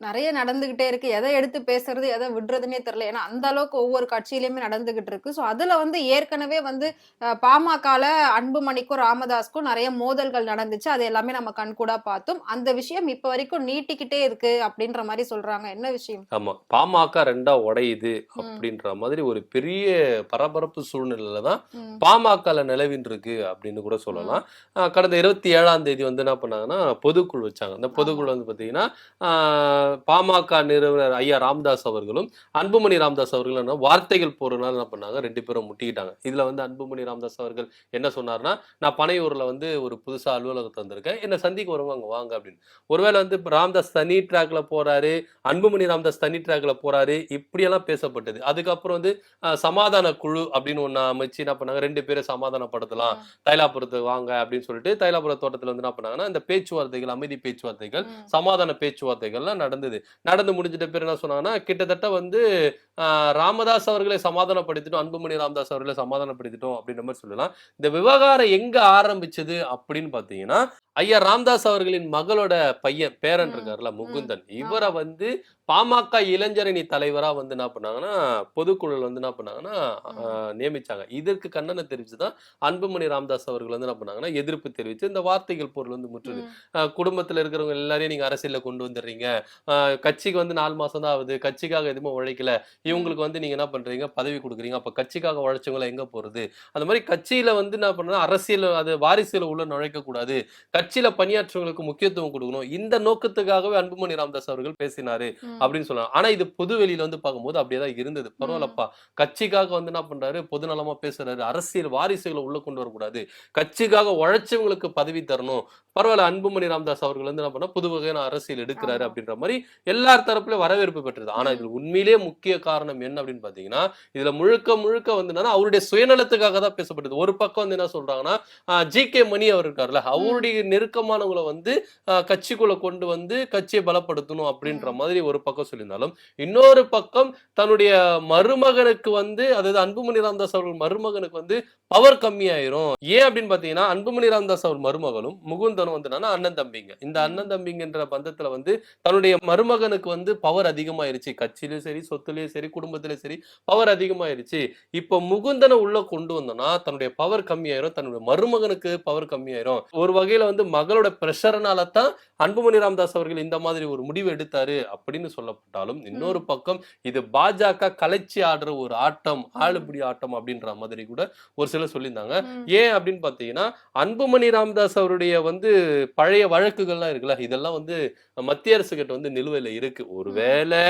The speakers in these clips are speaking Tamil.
நிறைய நடந்துகிட்டே இருக்கு. எதை எடுத்து பேசுறது எதை விடுறதுன்னே தெரியல. ஏன்னா அந்த அளவுக்கு ஒவ்வொரு கட்சியிலயுமே நடந்துகிட்டு இருக்கு. ஸோ அதுல வந்து ஏற்கனவே வந்து பாமகல அன்புமணிக்கும் ராமதாஸ்க்கும் நிறைய மோதல்கள் நடந்துச்சு. அது எல்லாமே நம்ம கண்கூடா பார்த்தோம். அந்த விஷயம் இப்ப வரைக்கும் நீட்டிக்கிட்டே இருக்கு அப்படின்ற மாதிரி சொல்றாங்க. என்ன விஷயம்? ஆமா. பாமக ரெண்டா உடையுது அப்படின்ற மாதிரி ஒரு பெரிய பரபரப்பு சூழ்நிலையில தான் பாமகல நிலவின் இருக்கு அப்படின்னு கூட சொல்லலாம். கடந்த இருபத்தி ஏழாம் தேதி வந்து என்ன பண்ணாங்கன்னா பொதுக்குழு வச்சாங்க. அந்த பொதுக்குழு வந்து பாத்தீங்கன்னா பாமக நிறுவனர் ஐயா ராமதாஸ் அவர்களும் அன்புமணி ராமதாஸ் அவர்களும் வார்த்தைகள் போறதுனால என்ன பண்ணாங்க? ரெண்டு பேரும் முட்டிக்கிட்டாங்க. இதுல வந்து அன்புமணி ராமதாஸ் அவர்கள் என்ன சொன்னார்னா நான் பனையூர்ல வந்து ஒரு புதுசா அலுவலகத்தை வந்திருக்கேன். என்ன சந்திக்க வருவாங்க வாங்க அப்படின்னு. ஒருவேளை வந்து இப்ப ராமதாஸ் தனி ட்ராக்ல போறாரு அன்புமணி ராமதாஸ் தனி ட்ராக்ல போறாரு இப்படியெல்லாம் பேசப்பட்டது. அதுக்கப்புறம் வந்து சமாதான குழு அப்படின்னு ஒண்ணு அமைச்சு என்ன பண்ணாங்க? ரெண்டு பேரை சமாதானப்படுத்தலாம். தைலாபுரத்துக்கு வாங்க அப்படின்னு சொல்லிட்டு தைலாபுர தோட்டத்துல வந்து என்ன பண்ணாங்கன்னா இந்த பேச்சுவார்த்தைகள் அமைதி பேச்சுவார்த்தைகள் சமாதான பேச்சுவார்த்தைகள்லாம் நடந்தது. நடந்து முடிஞ்சிட்ட பேர் என்ன சொன்னாங்கன்னா கிட்டத்தட்ட வந்து ஆஹ், ராமதாஸ் அவர்களை சமாதானப்படுத்திட்டோம் அன்புமணி ராமதாஸ் அவர்களை சமாதானப்படுத்திட்டோம் அப்படின்ற மாதிரி சொல்லலாம். இந்த விவகாரம் எங்க ஆரம்பிச்சது அப்படின்னு பாத்தீங்கன்னா ஐயா ராமதாஸ் அவர்களின் மகளோட பையன் பேரன் ம். முகுந்தன். இவரை வந்து பாமக இளைஞரணி தலைவரா வந்து என்ன பண்ணாங்கன்னா பொதுக்குழுல வந்து என்ன பண்ணாங்கன்னா நியமிச்சாங்க. இதற்கு கண்டனம் தெரிவிச்சுதான் அன்புமணி ராமதாஸ் அவர்கள் வந்து என்ன பண்ணாங்கன்னா எதிர்ப்பு தெரிவிச்சு இந்த வார்த்தைகள் பொருள் வந்து முற்றுது. குடும்பத்துல இருக்கிறவங்க எல்லாரையும் நீங்க அரசியல்ல கொண்டு வந்துடுறீங்க. ஆஹ் கட்சிக்கு வந்து நாலு மாசம் தான் ஆகுது. கட்சிக்காக எதுவுமே உழைக்கல. இவங்களுக்கு வந்து நீங்க என்ன பண்றீங்க? பதவி கொடுக்குறீங்க. அப்ப கட்சிக்காக உழைச்சவங்கள எங்க போறது? அந்த மாதிரி கட்சியில வந்து என்ன பண்ணா அரசியல் அது வாரிசுல உள்ள நுழைக்க கூடாது கட்சியில பணியாற்றவங்களுக்கு முக்கியத்துவம் கொடுக்கணும். இந்த நோக்கத்துக்காகவே அன்புமணி ராமதாஸ் அவர்கள் பேசினாரு அப்படின்னு சொல்லலாம். ஆனா இது பொது வெளியில வந்து பார்க்கும்போது அப்படியேதான் இருந்தது. பரவாயில்லப்பா. கட்சிக்காக வந்து என்ன பண்றாரு? பொதுநலமா பேசுறாரு. அரசியல் வாரிசுகளை உள்ள கொண்டு வரக்கூடாது. கட்சிக்காக உழைச்சவங்களுக்கு பதவி தரணும். பரவாயில்ல அன்புமணி ராமதாஸ் அவர்கள் வந்து என்ன பண்ணா புது வகையான அரசியல் எடுக்கிறாரு. அப்படின்ற மாதிரி எல்லார் தரப்புல வரவேற்பு பெற்றது ஆனா. இதுல உண்மையிலேயே முக்கிய காரணம் என்ன அப்படின்னு பாத்தீங்கன்னா இதுல முழுக்க முழுக்க வந்து அவருடைய சுயநலத்துக்காக தான் பேசப்பட்டது ஒரு பக்கம் வந்து என்ன சொல்றாங்கன்னா ஜி கே மணி அவர் இருக்காருல்ல அவருடைய நெருக்கமானவங்களை வந்து கட்சிக்குள்ள கொண்டு வந்து கட்சியை பலப்படுத்தணும் அப்படின்ற. மாதிரி ஒரு பக்கம் சொல்லியிருந்தாலும் இன்னொரு பக்கம் தன்னுடைய மருமகனுக்கு வந்து அதாவது அன்புமணி ராமதாஸ் அவர்கள் மருமகனுக்கு வந்து பவர் கம்மியாயிரும் ஏன் அப்படின்னு பாத்தீங்கன்னா அன்புமணி ராமதாஸ் அவர் மருமகளும் முகுந்தனும் வந்து என்னன்னா அண்ணன் தம்பிங்க. இந்த அண்ணன் தம்பிங்கன்ற பந்தத்துல வந்து தன்னுடைய மருமகனுக்கு வந்து பவர் அதிகமாயிருச்சு. கட்சியிலயும் சரி சொத்துலயும் சரி குடும்பத்திலயும் சரி பவர் அதிகமாயிருச்சு. இப்போ முகுந்தனை உள்ள கொண்டு வந்தோம்னா தன்னுடைய பவர் கம்மியாயிரும். தன்னுடைய மருமகனுக்கு பவர் கம்மியாயிரும். ஒரு வகையில வந்து மகளோட பிரஷர்னால தான் அன்புமணி ராமதாஸ் அவர்கள் இந்த மாதிரி ஒரு முடிவு எடுத்தாரு அப்படின்னு சொல்லப்பட்டாலும் இன்னொரு பக்கம் இது பாஜக கலைச்சி ஆடுற ஒரு ஆட்டம் ஆளுபிடி ஆட்டம் அப்படின்ற மாதிரி கூட ஒரு சிலர் சொல்லியிருந்தாங்க. ஏன் அப்படின்னு பாத்தீங்கன்னா அன்புமணி ராமதாஸ் அவருடைய வந்து பழைய வழக்குகள்லாம் இருக்குல்ல இதெல்லாம் வந்து மத்திய அரசு கிட்ட வந்து நிலுவையில இருக்கு. ஒருவேளை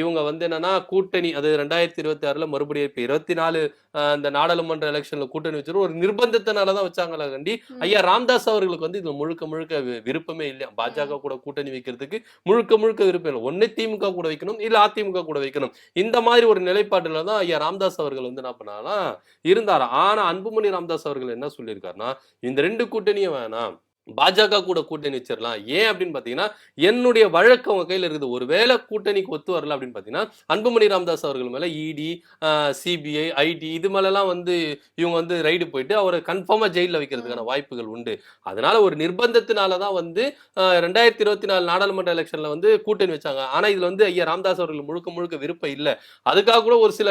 இவங்க வந்து என்னன்னா கூட்டணி அது ரெண்டாயிரத்தி இருபத்தி ஆறுல மறுபடியும் இப்ப இருபத்தி நாலு அந்த நாடாளுமன்ற எலெக்ஷன்ல கூட்டணி வச்சிரு ஒரு நிர்பந்தத்தினாலதான் வச்சாங்களா கண்டி. ஐயா ராமதாஸ் அவர்களுக்கு வந்து இதுல முழுக்க முழுக்க விருப்பமே இல்லையா பாஜக கூட கூட்டணி வைக்கிறதுக்கு முழுக்க முழுக்க விருப்பம் இல்லை. ஒண்ணு திமுக கூட வைக்கணும் இல்ல அதிமுக கூட வைக்கணும். இந்த மாதிரி ஒரு நிலைப்பாட்டுல தான் ஐயா ராமதாஸ் அவர்கள் வந்து என்ன பண்ணாலாம் இருந்தாரா? ஆனா அன்புமணி ராமதாஸ் அவர்கள் என்ன சொல்லியிருக்காருன்னா இந்த ரெண்டு கூட்டணியும் வேணாம். பாஜக கூட கூட்டணி வச்சிடலாம் ஏன் அப்படின்னு பாத்தீங்கன்னா என்னுடைய வழக்கு அவங்க கையில இருக்குது. ஒருவேளை கூட்டணிக்கு ஒத்து வரல அப்படின்னு பாத்தீங்கன்னா அன்புமணி ராமதாஸ் அவர்கள் மேல இடி சிபிஐ ஐடி இது மேலலாம் வந்து இவங்க வந்து ரைடு போயிட்டு அவரை கன்ஃபார்மா ஜெயிலில் வைக்கிறதுக்கான வாய்ப்புகள் உண்டு. அதனால ஒரு நிர்பந்தத்தினால தான் வந்து ரெண்டாயிரத்தி இருபத்தி நாலு நாடாளுமன்ற எலெக்ஷன்ல வந்து கூட்டணி வச்சாங்க. ஆனா இதுல வந்து ஐயா ராமதாஸ் அவர்கள் முழுக்க முழுக்க விருப்பம் இல்லை. அதுக்காக கூட ஒரு சில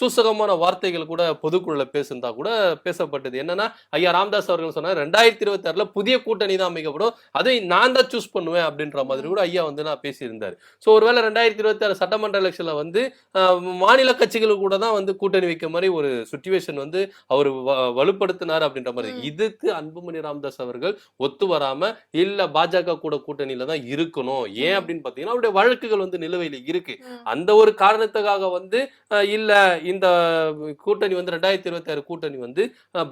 சூசகமான வார்த்தைகள் கூட பொதுக்குழுல பேசியிருந்தா கூட பேசப்பட்டது. என்னன்னா ஐயா ராமதாஸ் அவர்கள் சொன்னார் ரெண்டாயிரத்தி இருபத்தி ஆறுல புதிய கூட்டணி தான் அமைக்கப்படும். அதை நான் தான் சூஸ் பண்ணுவேன் அப்படின்ற மாதிரி கூட ஐயா வந்து நான் பேசியிருந்தார். ஸோ ஒருவேளை ரெண்டாயிரத்தி இருபத்தி ஆறு சட்டமன்ற எலெக்ஷன்ல வந்து மாநில கட்சிகள் கூட தான் வந்து கூட்டணி வைக்க மாதிரி ஒரு சுச்சுவேஷன் வந்து அவர் வலுப்படுத்தினார் அப்படின்ற மாதிரி. இதுக்கு அன்புமணி ராமதாஸ் அவர்கள் ஒத்து வராம இல்ல பாஜக கூட கூட்டணியில தான் இருக்கணும். ஏன். அப்படின்னு பாத்தீங்கன்னா அவருடைய வழக்குகள் வந்து நிலுவையில் இருக்கு. அந்த ஒரு காரணத்துக்காக வந்து இல்ல இந்த கூட்டணி வந்து ரெண்டாயிரத்தி இருபத்தி ஆறு கூட்டணி வந்து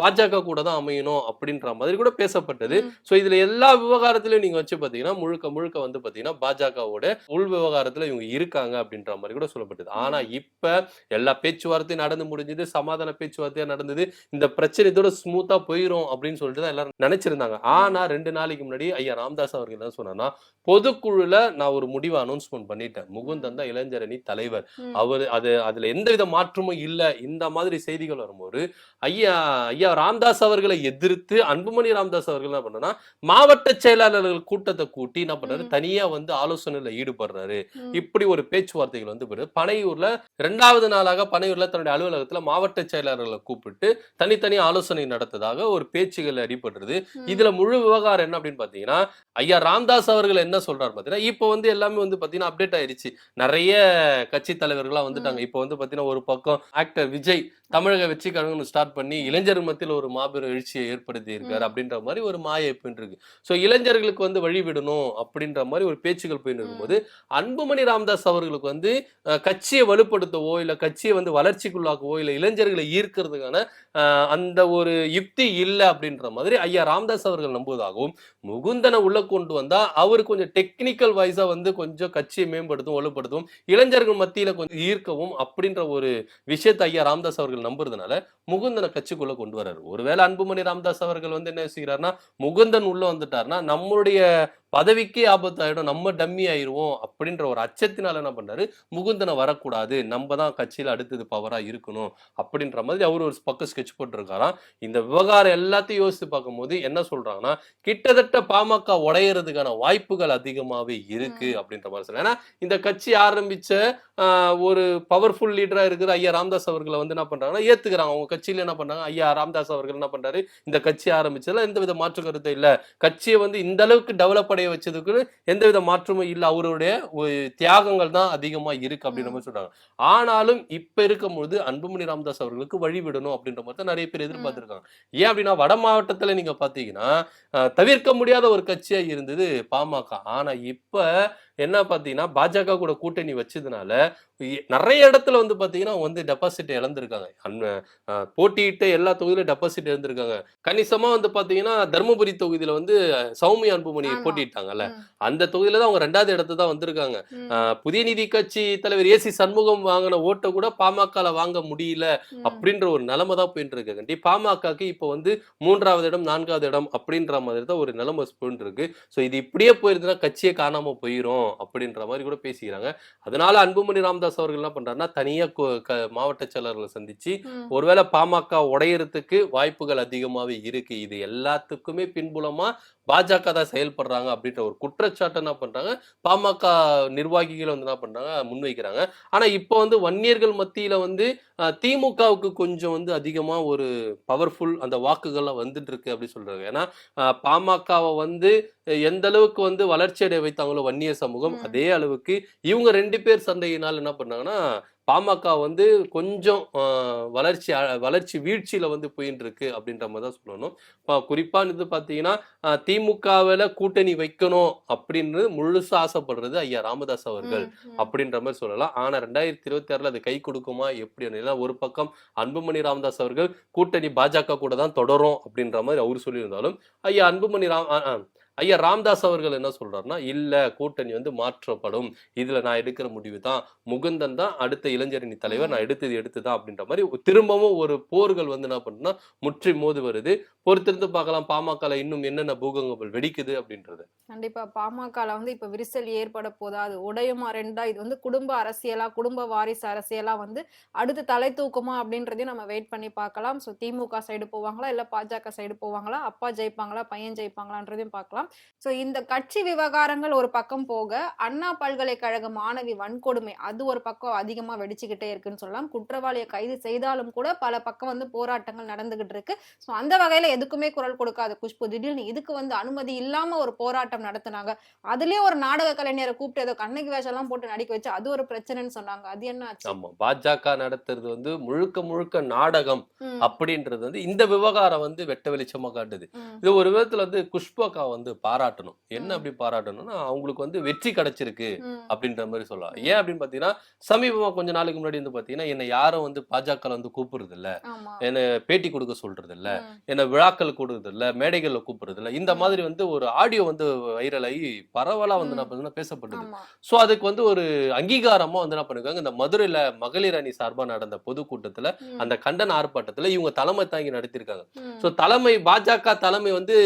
பாஜக கூட தான் அமையணும் அப்படின்ற மாதிரி கூட பேசப்பட்டது. சோ இதுல எல்லா விவகாரத்திலயும் நீங்க வச்சு பாத்தீங்கன்னா முழுக்க முழுக்க வந்து பாத்தீங்கன்னா பாஜகவோட உள் விவகாரத்துல இவங்க இருக்காங்க அப்படின்ற மாதிரி கூட சொல்லப்பட்டது. ஆனா இப்ப எல்லா பேச்சுவார்த்தையும் நடந்து முடிஞ்சது சமாதான பேச்சுவார்த்தையா நடந்தது இந்த பிரச்சனை இதோட ஸ்மூத்தா போயிரும் அப்படின்னு சொல்லிட்டு தான் எல்லாரும் நினைச்சிருந்தாங்க. ஆனா ரெண்டு நாளைக்கு முன்னாடி ஐயா ராமதாஸ் அவர்கள் என்ன சொன்னார்னா பொதுக்குழுல நான் ஒரு முடிவு அனௌன்ஸ்மெண்ட் பண்ணிட்டேன் முகுந்தன் தான் இளைஞரணி தலைவர். அவர் அது அதுல எந்தவித மாற்றமும் இல்ல. இந்த மாதிரி செய்திகள் வரும்போது ஐயா ஐயா ராமதாஸ் அவர்களை எதிர்த்து அன்புமணி ராமதாஸ் அவர்கள் என்ன பண்ணனா மாவட்ட செயலாளர்கள் கூட்டத்தை கூட்டி என்ன பண்றாரு. தனியா வந்து ஆலோசனையில ஈடுபடுறாரு. இப்படி ஒரு பேச்சுவார்த்தைகள் வந்து பனையூர்ல இரண்டாவது நாளாக பனையூர்ல தன்னுடைய அலுவலகத்துல மாவட்ட செயலாளர்களை கூப்பிட்டு தனித்தனி ஆலோசனை நடத்ததாக ஒரு பேச்சுகள் அடிபடுறது. இதுல முழு விவகாரம் என்ன அப்படின்னு பாத்தீங்கன்னா ஐயா ராமதாஸ் அவர்கள் என்ன சொல்றாரு பாத்தீங்கன்னா இப்போ வந்து எல்லாமே வந்து பாத்தீங்கன்னா அப்டேட் ஆயிருச்சு நிறைய கட்சி தலைவர்களா வந்துட்டாங்க இப்போ வந்து பாத்தீங்கன்னா ஒரு பக்கம் ஆக்டர் விஜய் தமிழக வெற்றி கழகம்னு ஸ்டார்ட் பண்ணி இளைஞர் மத்தியில் ஒரு மாபெரும் எழுச்சியை ஏற்படுத்தி இருக்காரு. அப்படின்ற மாதிரி ஒரு மாய போயிட்டு இருக்கு ஸோ இளைஞர்களுக்கு வந்து வழி விடணும் அப்படின்ற மாதிரி ஒரு பேச்சுகள் போயிட்டு இருக்கும்போது அன்புமணி ராமதாஸ் அவர்களுக்கு வந்து கட்சியை வலுப்படுத்தவோ இல்ல கட்சியை வந்து வளர்ச்சிக்குள்ளாக்கவோ இல்ல இளைஞர்களை ஈர்க்கிறதுக்கான அந்த ஒரு யுக்தி இல்லை அப்படின்ற மாதிரி ஐயா ராமதாஸ் அவர்கள் நம்புவதாகவும் முகுந்தனை உள்ள கொண்டு வந்தா அவர் கொஞ்சம் டெக்னிக்கல் வைஸா வந்து கொஞ்சம் கட்சியை மேம்படுத்தும் வலுப்படுத்தும் இளைஞர்கள் மத்தியில கொஞ்சம் ஈர்க்கவும் அப்படின்ற ஒரு விஷயத்தை ஐயா ராமதாஸ் அவர்கள் நம்புறதுனால முகுந்தனை கட்சிக்குள்ள கொண்டு வர்றாரு. ஒருவேளை அன்புமணி ராமதாஸ் அவர்கள் வந்து என்ன செய்கிறாருன்னா முகுந்தன் உள்ள வந்துட்டார்னா நம்மளுடைய பதவிக்கே ஆபத்தாயிடும் நம்ம டம்மி ஆயிருவோம் அப்படின்ற ஒரு அச்சத்தினால என்ன பண்றாரு? முகுந்தனை வரக்கூடாது நம்ம தான் கட்சியில அடுத்தது பவரா இருக்கணும் அப்படின்ற மாதிரி அவர் ஒரு பக்கம் ஸ்கெட்ச் போட்டிருக்காராம். இந்த விவகாரம் எல்லாத்தையும் யோசித்து பார்க்கும்போது என்ன சொல்றாங்கன்னா கிட்டத்தட்ட பாமக உடையறதுக்கான வாய்ப்புகள் அதிகமாவே இருக்கு அப்படின்ற மாதிரி சொல்ல ஏன்னா இந்த கட்சி ஆரம்பிச்ச ஒரு பவர்ஃபுல் லீடரா இருக்கிற ஐயா ராமதாஸ் அவர்களை வந்து என்ன பண்றாங்கன்னா ஏத்துக்கிறாங்க. அவங்க கட்சியில என்ன பண்றாங்க? ஐயா ராமதாஸ் அவர்கள் என்ன பண்றாரு? இந்த கட்சி ஆரம்பிச்சதுல எந்த வித மாற்று கருத்து இல்ல. கட்சியை வந்து இந்த அளவுக்கு டெவலப் அடைய வச்சதுக்கு எந்தவித மாற்றமும் இல்ல. அவருடைய தியாகங்கள் தான் அதிகமா இருக்கு அப்படின்ற மாதிரி சொல்றாங்க. ஆனாலும் இப்ப இருக்கும்பொழுது அன்புமணி ராமதாஸ் அவர்களுக்கு வழி விடணும் அப்படின்ற மாதிரி தான் நிறைய பேர் எதிர்பார்த்திருக்காங்க. ஏன் அப்படின்னா வட மாவட்டத்துல நீங்க பாத்தீங்கன்னா அஹ், தவிர்க்க முடியாத ஒரு கட்சியா இருந்தது பாமக ஆனா இப்ப என்ன பாத்தீங்கன்னா பாஜக கூட கூட்டணி வச்சதுனால நிறைய இடத்துல வந்து பாத்தீங்கன்னா அவங்க வந்து டெபாசிட் இழந்திருக்காங்க. போட்டியிட்ட எல்லா தொகுதியிலும் டெபாசிட் இழந்திருக்காங்க. கணிசமா வந்து பாத்தீங்கன்னா தருமபுரி தொகுதியில வந்து சௌமியா அன்புமணி ம். அந்த தொகுதியில தான் அவங்க ரெண்டாவது இடத்துல தான் வந்திருக்காங்க. புதிய நீதி கட்சி தலைவர் ஏசி சண்முகம் வாங்கின ஓட்டை கூட பாமகல வாங்க முடியல. அப்படின்ற ஒரு நிலைமை தான் போயிட்டு இருக்கு. கண்டி பாமகக்கு இப்போ வந்து மூன்றாவது இடம் நான்காவது இடம் அப்படின்ற மாதிரி தான் ஒரு நிலைமை போயிட்டு இருக்கு. ஸோ இது இப்படியே போயிருந்தா கட்சியே காணாம போயிரும் அப்படின்ற மாதிரி கூட பேசிக்கிறாங்க அதனால அன்புமணி ராமதாஸ் அவர்கள் என்ன பண்றாருன்னா தனியா மாவட்ட செயலர்களை சந்திச்சு. ஒருவேளை பாமக உடையறதுக்கு வாய்ப்புகள் அதிகமாவே இருக்கு இது எல்லாத்துக்குமே பின்புலமா பாஜக தான் செயல்படுறாங்க அப்படின்ற ஒரு குற்றச்சாட்டை என்ன பண்றாங்க? பாமக நிர்வாகிகள் வந்து என்ன பண்றாங்க? முன்வைக்கிறாங்க. ஆனா இப்போ வந்து வன்னியர்கள் மத்தியில வந்து திமுகவுக்கு கொஞ்சம் வந்து அதிகமா ஒரு பவர்ஃபுல் அந்த வாக்குகள்லாம் வந்துட்டு இருக்கு அப்படி சொல்றாங்க. ஏன்னா பாமகவை வந்து எந்த அளவுக்கு வந்து வளர்ச்சி அடைய வைத்தாங்களோ வன்னியர் சமூகம். அதே அளவுக்கு இவங்க ரெண்டு பேர் சண்டையினால் என்ன பண்ணாங்கன்னா பாமக வந்து கொஞ்சம் வளர்ச்சி வளர்ச்சி வீழ்ச்சியில வந்து போயின்னு இருக்கு அப்படின்ற மாதிரி தான் சொல்லணும். இப்போ குறிப்பா இது பார்த்தீங்கன்னா திமுகவுல கூட்டணி வைக்கணும் அப்படின்னு முழுசா ஆசைப்படுறது ஐயா ராமதாஸ் அவர்கள். அப்படின்ற மாதிரி சொல்லலாம். ஆனா ரெண்டாயிரத்தி இருபத்தி ஆறுல அது கை கொடுக்குமா? எப்படி? ஏன்னா ஒரு பக்கம் அன்புமணி ராமதாஸ் அவர்கள் கூட்டணி பாஜக கூட தான் தொடரும் அப்படின்ற மாதிரி அவர் சொல்லியிருந்தாலும் ஐயா அன்புமணி ராம் ஐயா ராம்தாஸ் அவர்கள் என்ன சொல்றாருன்னா இல்லை கூட்டணி வந்து மாற்றப்படும். இதில் நான் எடுக்கிற முடிவு தான். முகுந்தன் தான் அடுத்த இளைஞரணி தலைவர். நான் எடுத்தது எடுத்துதான் அப்படின்ற மாதிரி திரும்பவும் ஒரு போர்கள் வந்து என்ன பண்ணுன்னா முற்றி மோது வருது. பொறுத்திருந்து பார்க்கலாம் பாமகல இன்னும் என்னென்ன பூகங்கங்கள் வெடிக்குது அப்படின்றது. கண்டிப்பா. பாமகல வந்து இப்ப விரிசல் ஏற்பட போதா அது உடையுமா ரெண்டா இது வந்து குடும்ப அரசியலா குடும்ப வாரிசு அரசியலா வந்து அடுத்து தலை தூக்குமா அப்படின்றதையும் நம்ம வெயிட் பண்ணி பார்க்கலாம். ஸோ திமுக சைடு போவாங்களா இல்ல பாஜக சைடு போவாங்களா அப்பா ஜெயிப்பாங்களா பையன் ஜெயிப்பாங்களான்றதையும் பார்க்கலாம். ஸோ இந்த கட்சி விவகாரங்கள் ஒரு பக்கம் போக அண்ணா பல்கலைக்கழக மாணவி வன்கொடுமை அது ஒரு பக்கம் அதிகமா வெடிச்சுக்கிட்டே இருக்குன்னு சொல்லலாம். குற்றவாளியை கைது செய்தாலும் கூட பல பக்கம் வந்து போராட்டங்கள் நடந்துகிட்டு இருக்கு. ஸோ அந்த வகையில எதுக்குமே குரல் கொடுக்காத குஷ்பு. திடீர்னு இதுக்கு வந்து அனுமதி இல்லாம ஒரு போராட்டம் நடத்துனாங்க. அதுலயே ஒரு நாடக கலைஞரை கூப்பிட்டு ஏதோ கண்ணகி வேஷம் எல்லாம் போட்டு நடிக்க வச்சு அது ஒரு பிரச்சனைன்னு சொன்னாங்க. அது என்ன ஆச்சு? ஆமா. பாஜக நடத்துறது வந்து முழுக்க முழுக்க நாடகம் அப்படின்றது வந்து இந்த விவகாரம் வந்து வெட்ட வெளிச்சமா காட்டுது. இது ஒரு விதத்துல வந்து குஷ்பக்கா வந்து பாராட்டணும் என்ன. அப்படி பாராட்டணும்னா அவங்களுக்கு வந்து வெற்றி கிடைச்சிருக்கு. அப்படின்ற மாதிரி சொல்லலாம் ஏன் அப்படின்னு பாத்தீங்கன்னா சமீபமா கொஞ்ச நாளைக்கு முன்னாடி வந்து பாத்தீங்கன்னா என்ன யாரும் வந்து பாஜக வந்து கூப்பிடுறது இல்ல என்ன பேட்டி கொடுக்க சொல்றது இல்ல. என்ன விழாக்கள் கொடுறது இல்ல மேடைகள்ல கூப்பிடுறது இல்ல இந்த. மாதிரி வந்து ஒரு ஆடியோ வந்து வைரல் ஆகி பரவலா வந்து. என்ன பண்ணுதுன்னா பேசப்பட்டது சோ அதுக்கு வந்து ஒரு அங்கீகாரமா வந்து என்ன பண்ணிருக்காங்க இந்த மதுரையில மகளிர் அணி சார்பா நடந்த பொதுக்கூட்டத்துல. அந்த கண்டன ஆர்ப்பாட்டத்துல இவங்க தலைமை தாங்கி நடத்திருக்காங்க. சோ தலைமை பாஜக தலைமை வந்து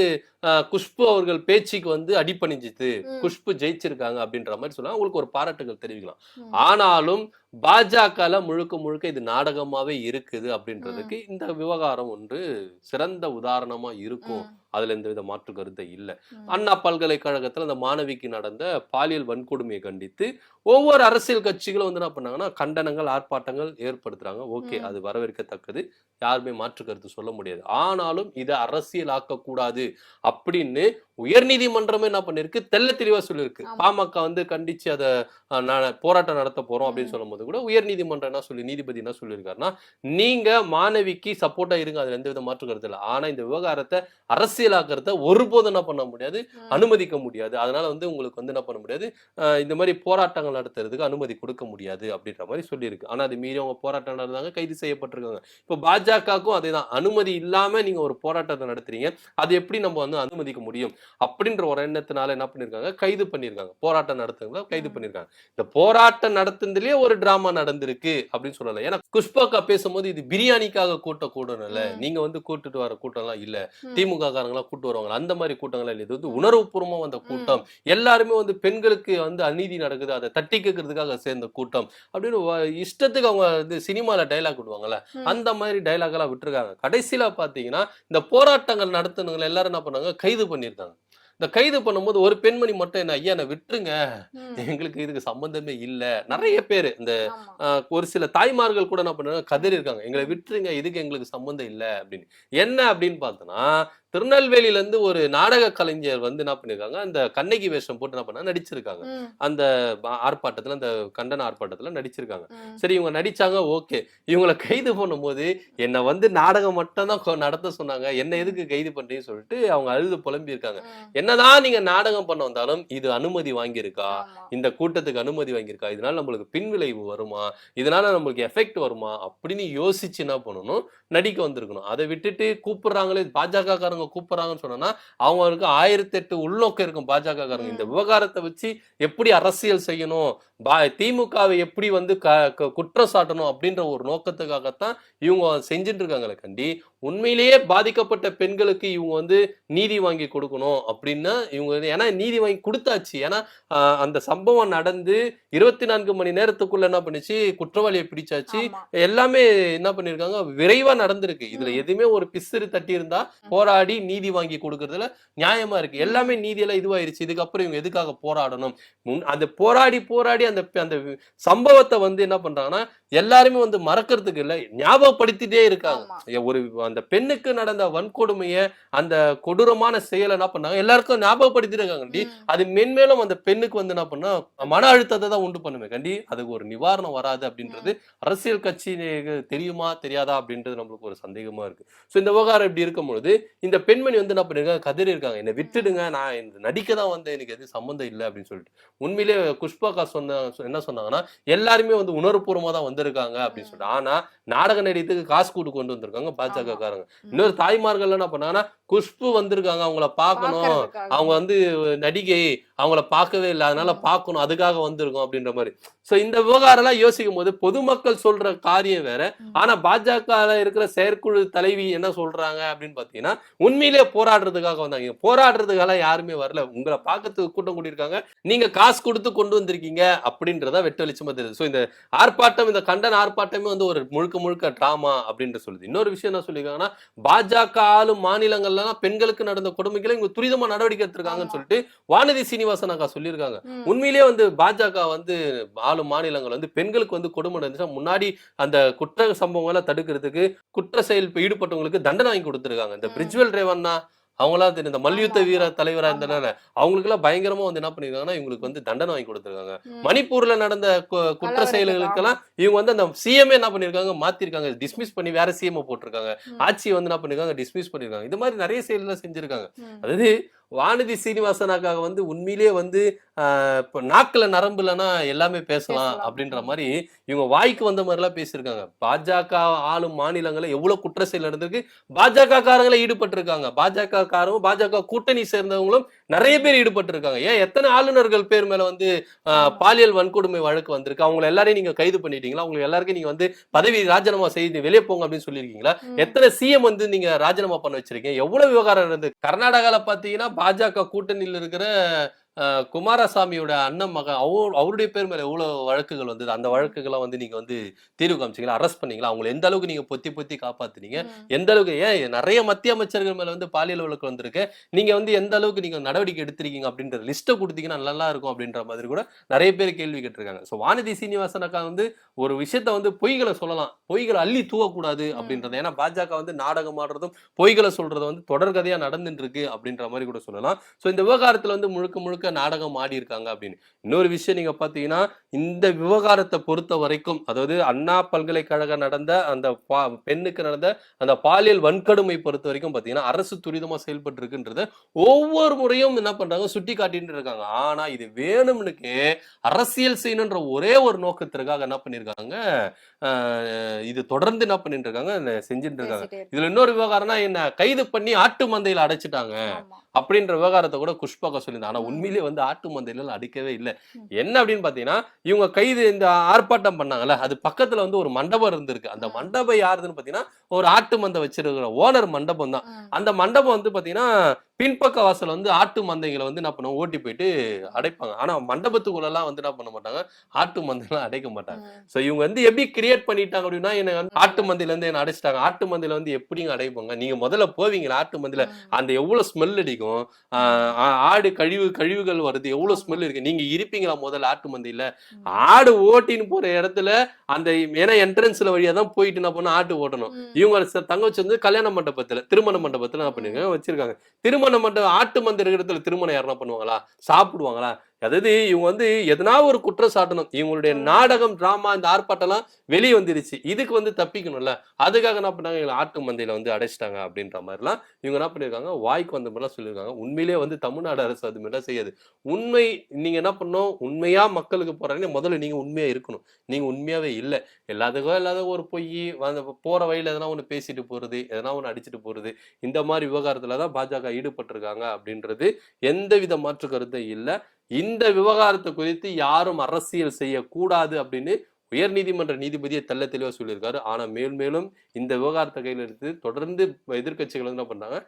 குஷ்பு அவர்கள் பேச்சுக்கு வந்து அடிபணிஞ்சிச்சு ம். குஷ்பு ஜெயிச்சிருக்காங்க அப்படின்ற மாதிரி சொன்னா அவங்களுக்கு ஒரு பாராட்டுகள் தெரிவிக்கலாம். ஆனாலும் பாஜகல முழுக்க முழுக்க இது நாடகமாவே இருக்குது அப்படின்றதுக்கு இந்த விவகாரம் ஒன்று சிறந்த உதாரணமா இருக்கும். அதுல எந்த வித மாற்று கருத்தை இல்ல. அண்ணா பல்கலைக்கழகத்துல அந்த மாணவிக்கு நடந்த பாலியல் வன்கொடுமையை கண்டித்து ஒவ்வொரு அரசியல் கட்சிகளும் வந்து என்ன பண்ணாங்கன்னா கண்டனங்கள் ஆர்ப்பாட்டங்கள் ஏற்படுத்துறாங்க ஓகே. அது வரவேற்கத்தக்கது யாருமே மாற்று கருத்து சொல்ல முடியாது ஆனாலும் இதை அரசியலாக்க கூடாது அப்படின்னு உயர்நீதிமன்றமே என்ன பண்ணிருக்கு? தெள்ள தெளிவா சொல்லியிருக்கு. பாமக வந்து கண்டிச்சு அதை போராட்டம் நடத்த போறோம் அப்படின்னு ம். சொல்லும்போது கூட உயர்நீதிமன்றம் என்ன சொல்லி நீதிபதி என்ன சொல்லியிருக்காருன்னா நீங்க மாணவிக்கு சப்போர்ட்டா இருங்க. அதுல எந்த வித மாற்று கருத்து இல்லை. ஆனா இந்த விவகாரத்தை அரசியலாக்கிறத ஒருபோதும் என்ன பண்ண முடியாது. அனுமதிக்க முடியாது. அதனால வந்து உங்களுக்கு வந்து என்ன பண்ண முடியாது இந்த மாதிரி போராட்டங்கள் நடத்துறதுக்கு அனுமதி கொடுக்க முடியாது அப்படின்ற மாதிரி சொல்லியிருக்கு. ஆனா அது மீறி அவங்க போராட்டம் நடந்தாங்க கைது செய்யப்பட்டிருக்காங்க. இப்போ பாஜகவுக்கும் அதேதான். அனுமதி இல்லாம நீங்க ஒரு போராட்டத்தை நடத்துறீங்க. அது எப்படி நம்ம வந்து அனுமதிக்க முடியும்? அப்படின்ற ஒரு எண்ணத்தினால என்ன பண்ணிருக்காங்க? கைது பண்ணிருக்காங்க. போராட்டம் நடத்துறவங்கள கைது ம். பண்ணிருக்காங்க. இந்த போராட்டம் நடத்துனதுலயே ஒரு டிராமா நடந்திருக்கு அப்படின்னு சொல்லல ஏன்னா குஷ்பாக்கா பேசும்போது இது பிரியாணிக்காக கூட்ட கூட்டம் இல்ல. நீங்க வந்து கூட்டிட்டு வர கூட்டம் எல்லாம் இல்ல. திமுக காரங்களாம் கூட்டு வருவாங்க அந்த மாதிரி கூட்டங்கள் இல்லை. இது வந்து உணர்வுபூர்வமா வந்த. கூட்டம். எல்லாருமே வந்து பெண்களுக்கு வந்து அநீதி நடக்குது. அதை தட்டி கேட்கறதுக்காக சேர்ந்த கூட்டம். அப்படின்னு இஷ்டத்துக்கு அவங்க வந்து சினிமால டைலாக் விடுவாங்கல்ல. அந்த மாதிரி டைலாக் எல்லாம் விட்டுருக்காங்க. கடைசியில பாத்தீங்கன்னா இந்த போராட்டங்கள் நடத்துனவங்க எல்லாரும் என்ன பண்ணாங்க? கைது பண்ணியிருக்காங்க இந்த கைது பண்ணும்போது ஒரு பெண்மணி மட்டும் என்ன ஐயா என்ன விட்டுருங்க. எங்களுக்கு இதுக்கு சம்பந்தமே இல்ல. நிறைய பேர் இந்த ஒரு சில தாய்மார்கள் கூட என்ன பண்ணுறாங்க கதறி இருக்காங்க. எங்களை விட்டுருங்க. இதுக்கு எங்களுக்கு சம்மந்தம் இல்லை. அப்படின்னு. என்ன அப்படின்னு பார்த்தோன்னா திருநெல்வேலியில இருந்து ஒரு நாடக கலைஞர் வந்து என்ன பண்ணிருக்காங்க அந்த கண்ணகி வேஷம் போட்டு என்ன பண்ணா நடிச்சிருக்காங்க. அந்த ஆர்ப்பாட்டத்துல அந்த கண்டன ஆர்ப்பாட்டத்துல நடிச்சிருக்காங்க. சரி இவங்க நடிச்சாங்க ஓகே. இவங்களை கைது பண்ணும்போது என்னை வந்து நாடகம் மட்டும் தான் நடத்த சொன்னாங்க. என்ன எதுக்கு கைது பண்றீங்கன்னு சொல்லிட்டு அவங்க அழுது புலம்பி இருக்காங்க. ம். என்னதான் நீங்க நாடகம் பண்ண வந்தாலும் இது அனுமதி வாங்கியிருக்கா. இந்த கூட்டத்துக்கு அனுமதி வாங்கியிருக்கா? இதனால நம்மளுக்கு பின்விளைவு வருமா? இதனால நம்மளுக்கு எஃபெக்ட் வருமா? அப்படின்னு யோசிச்சு என்ன பண்ணணும் நடிக்க வந்திருக்கணும். அதை விட்டுட்டு கூப்பிடுறாங்களே பாஜக காரங்க கூப்பிடுறாங்கன்னு சொன்னா அவங்களுக்கு ஆயிரத்தி எட்டு உள்நோக்கம் இருக்கும் பாஜக காரங்க இந்த. விவகாரத்தை வச்சு எப்படி அரசியல் செய்யணும் பா திமுகவை எப்படி வந்து க- குற்றம் சாட்டணும் அப்படின்ற ஒரு நோக்கத்துக்காகத்தான் இவங்க செஞ்சுட்டு இருக்காங்களே கண்டி உண்மையிலேயே பாதிக்கப்பட்ட பெண்களுக்கு இவங்க வந்து நீதி வாங்கி கொடுக்கணும் அப்படின்னா இவங்க ஏன்னா நீதி வாங்கி கொடுத்தாச்சு. ஏன்னா அந்த சம்பவம் நடந்து இருபத்தி நான்கு மணி நேரத்துக்குள்ள என்ன பண்ணுச்சு? குற்றவாளியை பிடிச்சாச்சு. எல்லாமே என்ன பண்ணிருக்காங்க? விரைவா நடந்திருக்கு. இதுல. எதுவுமே ஒரு பிசிறு தட்டி இருந்தா போராடி நீதி வாங்கி கொடுக்கறதுல நியாயமா இருக்கு. எல்லாமே நீதியெல்லாம் இதுவாயிருச்சு. இதுக்கப்புறம் இவங்க எதுக்காக போராடணும்? முன் அந்த போராடி போராடி அந்த அந்த சம்பவத்தை வந்து என்ன பண்றாங்கன்னா எல்லாருமே வந்து மறக்கிறதுக்கு இல்ல ஞாபகப்படுத்திட்டே இருக்காங்க. ஒரு அந்த பெண்ணுக்கு நடந்த வன்கொடுமைய அந்த கொடூரமான செயலை என்ன பண்ணாங்க? எல்லாருக்கும் ஞாபகப்படுத்திட்டு இருக்காங்க கண்டி. ம். அது மென்மேலும் அந்த பெண்ணுக்கு வந்து என்ன பண்ணா மன அழுத்தத்தை தான் உண்டு பண்ணுமே கண்டி. அதுக்கு ஒரு நிவாரணம் வராது அப்படின்றது அரசியல் கட்சி தெரியுமா தெரியாதா அப்படின்றது நம்மளுக்கு ஒரு சந்தேகமா இருக்கு. சோ இந்த விவகாரம் இப்படி இருக்கும் பொழுது இந்த பெண்மணி வந்து என்ன பண்ணிருக்காங்க கதறி இருக்காங்க. என்னை விட்டுடுங்க நான் இந்த நடிக்க தான் வந்தேன். எனக்கு எதுவும் சம்மந்தம் இல்லை அப்படின்னு சொல்லிட்டு. உண்மையிலே புஷ்பாக்கா சொன்ன என்ன சொன்னாங்கன்னா எல்லாருமே வந்து உணர்வுபூர்வமா தான் வந்திருக்காங்க அப்படின்னு சொல்லிட்டு. ஆனா நாடக நடிகத்துக்கு காசு கூட்டு கொண்டு வந்திருக்காங்க பாஜக ஆமா. காரங்க ம். இன்னொரு தாய்மார்கள் என்ன பண்ணாங்கன்னா குஷ்பு வந்திருக்காங்க. அவங்கள பார்க்கணும். அவங்க வந்து நடிகை. அவங்கள பார்க்கவே இல்லை. அதனால. பார்க்கணும் அதுக்காக வந்திருக்கோம் அப்படின்ற மாதிரி. சோ இந்த விவகாரம் எல்லாம் யோசிக்கும் போது பொதுமக்கள் சொல்ற காரியம் வேற. ஆனா பாஜக இருக்கிற செயற்குழு தலைவி என்ன சொல்றாங்க அப்படின்னு பாத்தீங்கன்னா உண்மையிலேயே போராடுறதுக்காக வந்தாங்க. போராடுறதுக்காக யாருமே வரல. உங்களை பார்க்கறதுக்கு கூட்டம் கூட்டியிருக்காங்க நீங்க காசு கொடுத்து கொண்டு வந்திருக்கீங்க அப்படின்றத வெட்ட வெளிச்சமா தெரியுது. ஸோ இந்த ஆர்ப்பாட்டம் இந்த கண்டன ஆர்ப்பாட்டமே வந்து ஒரு முழுக்க முழுக்க டிராமா அப்படின்ற சொல்லுது. இன்னொரு விஷயம் என்ன சொல்லியிருக்காங்கன்னா பாஜக ஆளும் மாநிலங்கள்லாம் பெண்களுக்கு நடந்த கொடுமைகளை இவங்க துரிதமா நடவடிக்கை எடுத்திருக்காங்கன்னு. சொல்லிட்டு வானதி சீனிவாசன் அக்கா சொல்லியிருக்காங்க. உண்மையிலேயே வந்து பாஜக வந்து ஆளும் மாநிலங்கள் வந்து பெண்களுக்கு வந்து கொடுமை நடந்துச்சா முன்னாடி அந்த குற்ற சம்பவங்களை தடுக்கிறதுக்கு குற்ற செயல் ஈடுபட்டவங்களுக்கு தண்டனை வாங்கி கொடுத்துருக்காங்க இந்த. பிரிஜ்வல் ரேவண்ணா அவங்களாம் இந்த மல்யுத்த வீர ஆமா. தலைவரா ஆமா. இருந்தனால அவங்களுக்கு எல்லாம் பயங்கரமா வந்து என்ன பண்ணிருக்காங்கன்னா இவங்களுக்கு வந்து தண்டனை வாங்கி கொடுத்துருக்காங்க. மணிப்பூர்ல நடந்த குற்ற செயல்களுக்கெல்லாம் இவங்க வந்து அந்த சிஎம்ஏ என்ன பண்ணிருக்காங்க மாத்திருக்காங்க டிஸ்மிஸ் பண்ணி வேற சிஎம் போட்டிருக்காங்க. ஆட்சியை வந்து என்ன பண்ணிருக்காங்க டிஸ்மிஸ் பண்ணிருக்காங்க இது மாதிரி நிறைய செயல்கள் செஞ்சிருக்காங்க. அதாவது வானதி சீனிவாசனாக்காக வந்து உண்மையிலேயே வந்து இப்ப நாக்குல நரம்பு இல்லைன்னா எல்லாமே பேசலாம். அப்படின்ற மாதிரி இவங்க வாய்க்கு வந்த மாதிரி எல்லாம் பேசியிருக்காங்க. பாஜக ஆளும் மாநிலங்கள்ல எவ்வளவு குற்ற செயல் நடந்திருக்கு. பாஜக காரங்களே ஈடுபட்டிருக்காங்க. பாஜக காரங்க பாஜக கூட்டணி சேர்ந்தவங்களும் நிறைய பேர் ஈடுபட்டிருக்காங்க. ஏன்? எத்தனை ஆளுநர்கள் பேர் மேல வந்து. பாலியல் வன்கொடுமை வழக்கு வந்திருக்கு? அவங்க எல்லாரையும் நீங்க கைது பண்ணிட்டீங்களா? அவங்க எல்லாருக்கும் நீங்க வந்து பதவி ராஜினாமா செய்து வெளியே போங்க அப்படின்னு சொல்லியிருக்கீங்களா. எத்தனை சிஎம் வந்து நீங்க ராஜினாமா பண்ண வச்சிருக்கீங்க? எவ்வளவு விவகாரம் நடந்தது கர்நாடகால பாத்தீங்கன்னா பாஜக கூட்டணியில் இருக்கிற குமாரசாமியோட அண்ணன் மகன் அவர் அவருடைய பேர் மேல எவ்வளவு வழக்குகள் வந்தது? அந்த வழக்குகள்லாம் வந்து நீங்க வந்து தீர்வு காமிச்சீங்களா? அரெஸ்ட் பண்ணீங்களா? அவங்களை எந்த அளவுக்கு நீங்க பொத்தி பொத்தி காப்பாத்துனீங்க. எந்த அளவுக்கு ஏன் நிறைய மத்திய அமைச்சர்கள் மேல வந்து பாலியல் வழக்கு வந்திருக்கு? நீங்க வந்து எந்த அளவுக்கு நீங்க நடவடிக்கை எடுத்திருக்கீங்க? அப்படின்ற லிஸ்ட்டை கொடுத்தீங்கன்னா நல்லா இருக்கும் அப்படின்ற மாதிரி கூட நிறைய பேர் கேள்வி கேட்டிருக்காங்க. ஸோ வானதி சீனிவாசன் அக்கா வந்து ஒரு விஷயத்த வந்து பொய்களை சொல்லலாம். பொய்களை அள்ளி தூவக்கூடாது. அப்படின்றது. ஏன்னா பாஜக வந்து நாடகம் ஆடுறதும் பொய்களை சொல்றது வந்து தொடர்கதையா நடந்துட்டு இருக்கு அப்படின்ற மாதிரி கூட சொல்லலாம். ஸோ இந்த விவகாரத்துல வந்து முழுக்க முழுக்க நாடகம் ஆடி இருக்காங்க அப்படின்னு இன்னொரு விஷயம் நீங்க பாத்தீங்கன்னா இந்த விவகாரத்தை பொறுத்த வரைக்கும் அதாவது அண்ணா பல்கலைக்கழகம் நடந்த அந்த பெண்ணுக்கு நடந்த அந்த பாலியல் வன்கடுமை பொறுத்த வரைக்கும் பாத்தீங்கன்னா அரசு துரிதமா செயல்பட்டு இருக்குன்றத ஒவ்வொரு முறையும் என்ன பண்றாங்க சுட்டி காட்டிட்டு இருக்காங்க ஆனா இது வேணும்னுக்கு அரசியல் செய்யணுன்ற ஒரே ஒரு நோக்கத்திற்காக என்ன பண்ணிருக்காங்க இது தொடர்ந்து என்ன பண்ணிட்டு இருக்காங்க செஞ்சுட்டு இருக்காங்க. இதுல இன்னொரு விவகாரம்னா என்ன கைது பண்ணி ஆட்டு மந்தையில அடைச்சிட்டாங்க. அப்படின்ற விவகாரத்தை கூட குஷ்பாக்கா சொல்லியிருந்தாங்க ஆனா ம். உண்மையிலேயே வந்து ஆட்டு மந்தையில அடிக்கவே இல்லை. என்ன அப்படின்னு பாத்தீங்கன்னா இவங்க கைது இந்த ஆர்ப்பாட்டம் பண்ணாங்கல்ல அது பக்கத்துல வந்து ஒரு மண்டபம் இருந்திருக்கு அந்த. மண்டபம் யாருதுன்னு பாத்தீங்கன்னா ஒரு ஆட்டு மந்தை வச்சிருக்கிற ஓனர் மண்டபம் தான். அந்த மண்டபம் வந்து பாத்தீங்கன்னா பின்பக்க வாசல் வந்து ஆட்டு மந்தைகளை வந்து என்ன பண்ணுவோம் ஓட்டி போயிட்டு அடைப்பாங்க. ஆனா மண்டபத்துக்குள்ள எல்லாம் வந்து என்ன பண்ண மாட்டாங்க? ஆட்டு மந்தைலாம் அடைக்க மாட்டாங்க. சோ இவங்க வந்து எப்படி கிரியேட் பண்ணிட்டாங்க அப்படின்னா என்ன வந்து ஆட்டு மந்தையில இருந்து என்ன அடைச்சிட்டாங்க. ஆட்டு மந்தையில வந்து எப்படிங்க அடைப்பாங்க? நீங்க முதல்ல போவீங்களா? ஆட்டு மந்தையில. அந்த எவ்வளவு ஸ்மெல் அடிக்கும்? ஆடு கழிவு கழிவுகள் வருது. எவ்வளவு. ஸ்மெல் இருக்கு? நீங்க இருப்பீங்களா முதல்ல ஆட்டு மந்தையில. ஆடு ஓட்டின்னு போற இடத்துல அந்த ஏன்னா என்ட்ரன்ஸ்ல வழியா தான் போயிட்டு என்ன பண்ண ஆட்டு ஓட்டணும். இவங்க ச- தங்க வச்சு வந்து கல்யாண மண்டபத்துல திருமண மண்டபத்துல என்ன. பண்ணிருக்காங்க? வச்சிருக்காங்க. திருமண மண்டபம் ஆட்டு மந்திர இடத்துல திருமணம் யாருன்னா பண்ணுவாங்களா? சாப்பிடுவாங்களா? அதாவது இவங்க வந்து எதனா ஒரு குற்றம் சாட்டணும் இவங்களுடைய. நாடகம் டிராமா இந்த ஆர்ப்பாட்டம்லாம் வெளியே வந்துருச்சு. இதுக்கு வந்து தப்பிக்கணும்ல. அதுக்காக என்ன பண்ணாங்க? இவங்களை ஆட்டு மந்தையில வந்து அடைச்சிட்டாங்க அப்படின்ற மாதிரிலாம் இவங்க என்ன பண்ணிருக்காங்க? வாய்க்கு வந்த மாதிரிலாம் சொல்லியிருக்காங்க உண்மையிலேயே வந்து தமிழ்நாடு அரசு அது மாதிரிலாம் செய்யாது. உண்மை நீங்க என்ன பண்ணணும்? உண்மையா மக்களுக்கு போறாங்க முதல்ல நீங்க உண்மையா இருக்கணும். நீங்க உண்மையாவே இல்லை. எல்லாத்துக்கும் இல்லாத ஒரு பொய் அந்த போற வழியில எதனா ஒண்ணு பேசிட்டு போறது எதனா ஒண்ணு அடிச்சிட்டு போறது இந்த மாதிரி விவகாரத்துல தான் பாஜக ஈடுபட்டிருக்காங்க அப்படின்றது எந்த வித மாற்று கருத்தும் இல்லை. இந்த விவகாரத்தை குறித்து யாரும் அரசியல் செய்யக்கூடாது அப்படின்னு உயர்நீதிமன்ற நீதிபதியை தெல்ல தெளிவாக சொல்லியிருக்காரு. ஆனால் மேல் மேலும் இந்த விவகாரத்தை கையில் எடுத்து தொடர்ந்து எதிர்க்கட்சிகள் என்ன பண்ணுறாங்க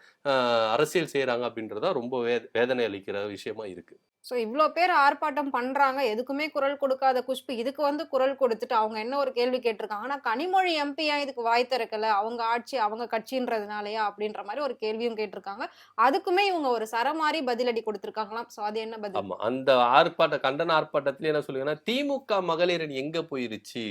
அரசியல் செய்கிறாங்க அப்படின்றதா ரொம்ப வே வேதனை அளிக்கிற விஷயமா இருக்குது சோ இவ்ளோ பேர் ஆர்ப்பாட்டம் பண்றாங்க. எதுக்குமே குரல் கொடுக்காத குஷ்பு. இதுக்கு வந்து குரல் கொடுத்துட்டு அவங்க என்ன ஒரு கேள்வி கேட்டிருக்காங்க? ஆனா கனிமொழி எம்பி ஏன் இதுக்கு வாய் திறக்கல. அவங்க ஆட்சி அவங்க கட்சின்றதுனாலயா அப்படின்ற மாதிரி ஒரு கேள்வியும் கேட்டிருக்காங்க. அதுக்குமே இவங்க ஒரு சரமாரி பதிலடி கொடுத்திருக்காங்களாம். சோ அது என்ன பதில்? ஆமா. அந்த ஆர்ப்பாட்ட கண்டன ஆர்ப்பாட்டத்துல என்ன சொல்லுங்கன்னா திமுக மகளிர் அணி எங்க போயிருச்சு.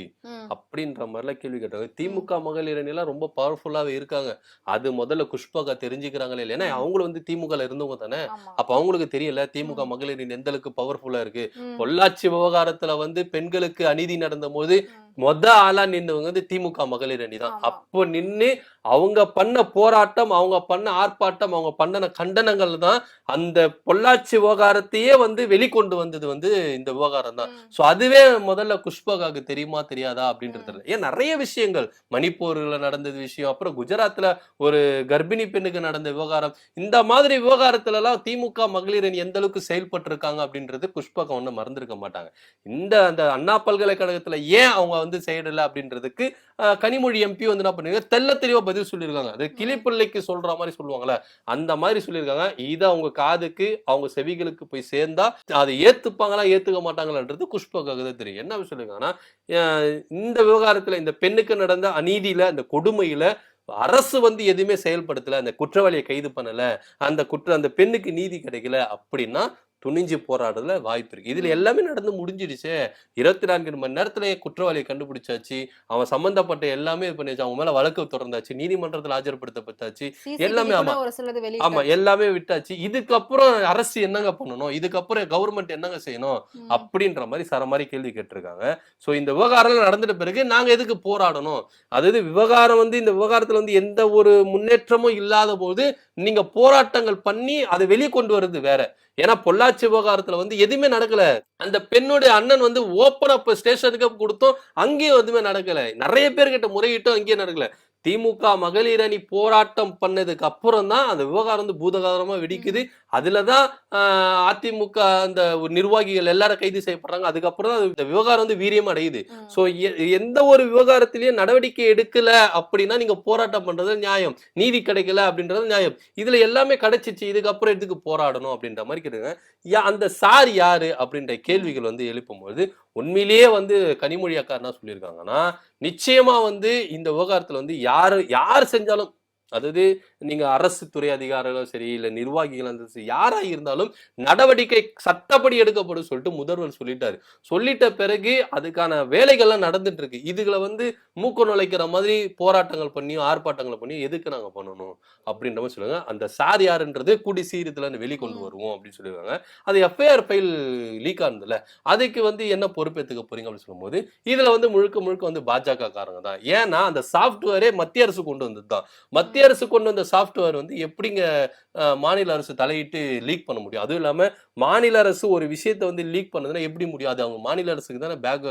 அப்படின்ற மாதிரிலாம் கேள்வி கேட்டாங்க திமுக மகளிர் அணி எல்லாம் ரொம்ப பவர்ஃபுல்லாவே இருக்காங்க. அது முதல்ல குஷ்பாக்கா தெரிஞ்சுக்கிறாங்களே இல்லையா. அவங்களும் வந்து திமுக ல இருந்தவங்க தானே? அப்ப அவங்களுக்கு தெரியல திமுக. மகளிர் எந்த அளவுக்கு பவர்ஃபுல்லா இருக்கு. பொள்ளாச்சி விவகாரத்துல வந்து பெண்களுக்கு அநீதி நடந்த போது. மொத ஆளா நின்னவங்க வந்து திமுக மகளிர் அணி தான். அப்போ நின்னு அவங்க பண்ண போராட்டம் அவங்க பண்ண ஆர்ப்பாட்டம் அவங்க பண்ணன கண்டனங்கள் தான் அந்த பொள்ளாச்சி விவகாரத்தையே வந்து வெளிக்கொண்டு வந்தது வந்து இந்த விவகாரம் தான். சோ அதுவே முதல்ல குஷ்பகாக்கு தெரியுமா தெரியாதா அப்படின்றது. ஏன் நிறைய விஷயங்கள் மணிப்பூர்ல நடந்தது விஷயம் அப்புறம் குஜராத்ல ஒரு கர்ப்பிணி பெண்ணுக்கு நடந்த விவகாரம் இந்த மாதிரி விவகாரத்துல எல்லாம் திமுக மகளிர் அணி எந்த அளவுக்கு செயல்பட்டு இருக்காங்க அப்படின்றது புஷ்பகம் ஒண்ணு மறந்திருக்க மாட்டாங்க இந்த அந்த அண்ணா பல்கலைக்கழகத்துல ஏன் அவங்க வந்து செயடல அப்படின்றதுக்கு கனிமொழி எம்பி வந்து என்ன பண்ணுவாங்க தெள்ள தெளிவா பதில் சொல்லியிருக்காங்க. அது கிளிப்பிள்ளைக்கு சொல்ற மாதிரி சொல்லுவாங்கல்ல அந்த மாதிரி சொல்லியிருக்காங்க. இதை அவங்க காதுக்கு அவங்க செவிகளுக்கு போய் சேர்ந்தா அதை ஏத்துப்பாங்களா ஏத்துக்க மாட்டாங்களான்றது குஷ்பகாக தான் தெரியும். என்ன சொல்லியிருக்காங்கன்னா இந்த விவகாரத்துல இந்த பெண்ணுக்கு நடந்த அநீதியில இந்த கொடுமையில அரசு வந்து எதுவுமே செயல்படுத்தல அந்த குற்றவாளியை கைது பண்ணல அந்த குற்ற அந்த பெண்ணுக்கு நீதி கிடைக்கல அப்படின்னா துணிஞ்சு போராடுறதுல வாய்ப்பு இருக்கு. இதுல எல்லாமே நடந்து முடிஞ்சிடுச்சே. இருபத்தி நான்கு மணி நேரத்துல குற்றவாளியை கண்டுபிடிச்சாச்சு. அவன் சம்பந்தப்பட்ட எல்லாமே இது பண்ணியாச்சு. அவங்க மேல வழக்கு தொடர்ந்தாச்சு. நீதிமன்றத்துல ஆஜர்படுத்தப்பட்டாச்சு. எல்லாமே ஆமா. ஒரு சிலது ஆமா வெளியிட்டாங்க எல்லாமே விட்டாச்சு. இதுக்கப்புறம் அரசு என்னங்க பண்ணணும்? இதுக்கப்புறம் கவர்மெண்ட் என்னங்க செய்யணும். அப்படின்ற மாதிரி சர மாதிரி கேள்வி கேட்டிருக்காங்க. சோ இந்த விவகாரம் நடந்துட்ட பிறகு நாங்க எதுக்கு போராடணும்? அதாவது விவகாரம் வந்து இந்த விவகாரத்துல வந்து எந்த ஒரு முன்னேற்றமும் இல்லாத போது நீங்க போராட்டங்கள் பண்ணி அதை வெளியே கொண்டு வர்றது வேற. ஏன்னா பொள்ளாச்சி விவகாரத்துல வந்து எதுவுமே நடக்கல. அந்த பெண்ணுடைய அண்ணன் வந்து ஓப்பன் அப் ஸ்டேஷனுக்கு கொடுத்தோம் அங்கேயும் எதுவுமே நடக்கல. நிறைய பேர்கிட்ட முறையிட்டும் அங்கேயும் நடக்கல. திமுக மகளிர் அணி போராட்டம் பண்ணதுக்கு அப்புறம் தான் அந்த விவகாரம் வந்து பூதகாரமா வெடிக்குது. அதுலதான் ஆஹ், அதிமுக அந்த நிர்வாகிகள் எல்லாரும் கைது செய்யப்படுறாங்க. அதுக்கப்புறம் தான் இந்த விவகாரம் வந்து வீரியம் அடையுது. சோ எந்த ஒரு விவகாரத்திலயும் நடவடிக்கை எடுக்கல அப்படின்னா நீங்க போராட்டம் பண்றது நியாயம். நீதி கிடைக்கல அப்படின்றது நியாயம். இதுல எல்லாமே கிடைச்சிச்சு இதுக்கப்புறம் எதுக்கு போராடணும் அப்படின்ற மாதிரி கேட்டுங்க அந்த சார் யாரு அப்படின்ற கேள்விகள் வந்து எழுப்பும்போது உண்மையிலேயே வந்து கனிமொழி அக்கா என்ன சொல்லியிருக்காங்கன்னா நிச்சயமா வந்து இந்த விவகாரத்துல வந்து யாரு யார் செஞ்சாலும் அதாவது நீங்க அரசு துறை அதிகாரிகளும் சரி இல்ல நிர்வாகிகள் இருந்தாலும் சரி யாரா இருந்தாலும் நடவடிக்கை சட்டப்படி எடுக்கப்படும் சொல்லிட்டு முதல்வர் சொல்லிட்டாரு. சொல்லிட்ட பிறகு அதுக்கான வேலைகள்லாம் நடந்துட்டு இருக்கு. இதுகளை வந்து மூக்க நுழைக்கிற மாதிரி போராட்டங்கள் பண்ணி ஆர்ப்பாட்டங்களை பண்ணி எதுக்கு நாங்க பண்ணணும் அப்படின்ற மாதிரி சொல்லுவாங்க. அந்த சார் யாருன்றது கூடி சீரத்துல வெளிக்கொண்டு. வருவோம் அப்படின்னு சொல்லிருக்காங்க. அது எஃப்ஐஆர் ஃபைல் லீக் ஆனதுல அதுக்கு வந்து என்ன பொறுப்பேற்றுக்க போறீங்க அப்படின்னு சொல்லும்போது இதுல வந்து முழுக்க முழுக்க வந்து பாஜக காரங்க தான். ஏன்னா அந்த சாஃப்ட்வேரே மத்திய அரசு கொண்டு வந்தது தான் மத்திய அரசு கொண்டு வந்த சாஃப்ட்வேர் வந்து எப்படிங்க மாநில அரசு தலையிட்டு லீக் பண்ண முடியும்? அதுவும் இல்லாமல் மாநில அரசு ஒரு விஷயத்தை வந்து லீக் பண்ணதுன்னா எப்படி முடியும் அது அவங்க மாநில அரசுக்கு தானே பேக்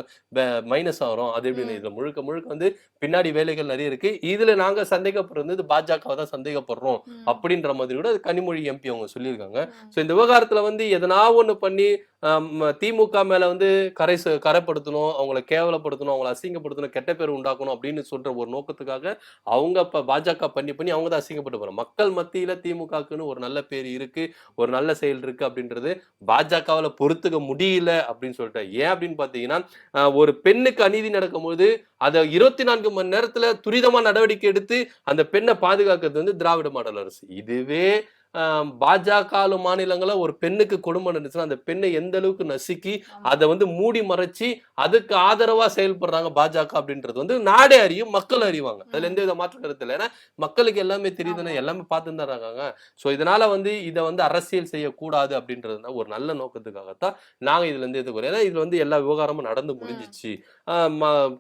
மைனஸ் ஆகும் அது எப்படின்னு ம். இதுல முழுக்க முழுக்க வந்து பின்னாடி வேலைகள் நிறைய இருக்கு இதுல நாங்க சந்தேகப்படுறது பாஜக தான் சந்தேகப்படுறோம். அப்படின்ற மாதிரி கூட கனிமொழி எம்பி அவங்க சொல்லியிருக்காங்க. ஸோ இந்த விவகாரத்துல வந்து எதனா ஒண்ணு பண்ணி திமுக மேல வந்து கரை கரைப்படுத்தணும் அவங்கள கேவலப்படுத்தணும் அவங்கள அசிங்கப்படுத்தணும் கெட்ட பேர் உண்டாக்கணும் அப்படின்னு சொல்ற ஒரு நோக்கத்துக்காக அவங்க இப்ப பாஜக பண்ணி பண்ணி அவங்க தான் அசிங்கப்பட்டு போறாங்க மக்கள் மத்தியில திமுகக்குன்னு ஒரு நல்ல பேர் இருக்கு ஒரு நல்ல செயல் இருக்கு அப்படின்றது பாஜகவில் பொறுத்துக்க முடியல அப்படின்னு சொல்லிட்டு ஏன் அப்படின்னு பார்த்தீங்கன்னா ஒரு பெண்ணுக்கு அநீதி நடக்கும்போது அதை இருபத்தி நான்கு மணி நேரத்துல துரிதமாக நடவடிக்கை எடுத்து அந்த பெண்ணை பாதுகாக்கிறது வந்து திராவிட மாடல் அரசு. இதுவே பாஜக ஆளும் மாநிலங்கள ஒரு பெண்ணுக்கு கொடுமை நடந்துச்சுன்னா அந்த பெண்ணை எந்த அளவுக்கு நசுக்கி. அதை வந்து மூடி மறைச்சு அதுக்கு ஆதரவா செயல்படுறாங்க பாஜக அப்படின்றது வந்து நாடே அறியும் மக்கள் அறிவாங்க. அதுல எந்த வித மாற்று கருத்து இல்லை ஏன்னா மக்களுக்கு எல்லாமே தெரியுதுன்னு. எல்லாமே பார்த்து தான் இருக்காங்க. ஸோ இதனால வந்து இதை வந்து அரசியல் செய்யக்கூடாது அப்படின்றது ஒரு நல்ல நோக்கத்துக்காகத்தான் நாங்க இதுல இருந்து எதுக்கு ஏன்னா இதுல வந்து எல்லா விவகாரமும் நடந்து முடிஞ்சிச்சு.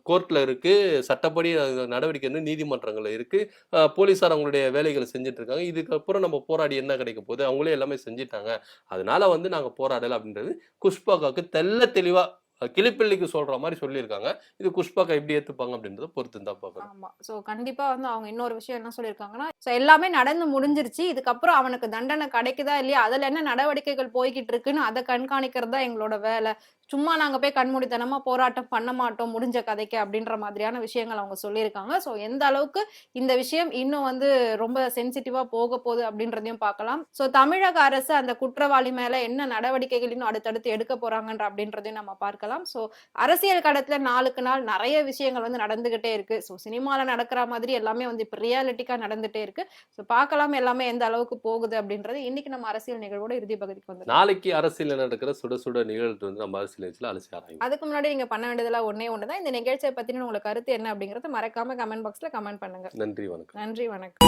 கோர்ட்ல இருக்கு. சட்டப்படி நடவடிக்கை வந்து நீதிமன்றங்கள்ல இருக்கு. ஆஹ் போலீசார் அவங்களுடைய வேலைகளை செஞ்சுட்டு இருக்காங்க. இதுக்கப்புறம் நம்ம போராடி என்ன கிடைக்க போகுது? அவங்களே எல்லாமே செஞ்சிட்டாங்க. அதனால வந்து நாங்க போராடலை அப்படின்றது குஷ்பாக்காவுக்கு தெள்ள தெளிவா அஹ் கிளிப்பிள்ளைக்கு சொல்ற மாதிரி சொல்லியிருக்காங்க. இது குஷ்பாக்கா எப்படி ஏத்துப்பாங்க அப்படின்றத பொறுத்து தான் பார்க்கணும். ஆமா. சோ கண்டிப்பா வந்து அவங்க இன்னொரு விஷயம் என்ன சொல்லியிருக்காங்கன்னா சோ எல்லாமே நடந்து முடிஞ்சிருச்சு. இதுக்கப்புறம் அவனுக்கு தண்டனை கிடைக்குதா இல்லையா? அதுல என்ன நடவடிக்கைகள் போய்கிட்டு இருக்குன்னு அதை கண்காணிக்கிறது தான் எங்களோட வேலை. சும்மா நாங்க போய் கண்மூடித்தனமா போராட்டம் பண்ண மாட்டோம் முடிஞ்ச கதைக்கு அப்படின்ற மாதிரியான விஷயங்கள் அவங்க சொல்லியிருக்காங்க. சோ எந்த அளவுக்கு இந்த விஷயம் இன்னும் வந்து ரொம்ப சென்சிட்டிவா போக போகுது அப்படின்றதையும் பார்க்கலாம். சோ தமிழக அரசு அந்த குற்றவாளி மேல என்ன நடவடிக்கைகள் இன்னும் அடுத்தடுத்து எடுக்க போறாங்கன்ற அப்படின்றதையும் நம்ம பார்க்கலாம். சோ அரசியல் கடத்துல நாளுக்கு நாள் நிறைய விஷயங்கள் வந்து நடந்துகிட்டே இருக்கு. ஸோ சினிமால நடக்கிற மாதிரி எல்லாமே வந்து இப்போ ரியாலிட்டிக்கா நடந்துட்டே இருக்கு. ஸோ பார்க்கலாம் எல்லாமே எந்த அளவுக்கு போகுது அப்படின்றது இன்னைக்கு நம்ம அரசியல் நிகழ்வோட இறுதி பகுதிக்கு வந்து நாளைக்கு அரசியல் நடக்கிற சுட சுட நிகழ்வு வந்து நம்ம அரசியல் வச்சுல அலசி ஆராயும் அதுக்கு முன்னாடி நீங்க பண்ண வேண்டியதெல்லாம் ஒண்ணே ஒன்று தான் இந்த நிகழ்ச்சியை பத்தின உங்களுக்கு கருத்து என்ன அப்படிங்கறத மறக்காம கமெண்ட் பாக்ஸ்ல கமெண்ட் பண்ணுங்க. நன்றி வணக்கம். நன்றி வணக்கம்.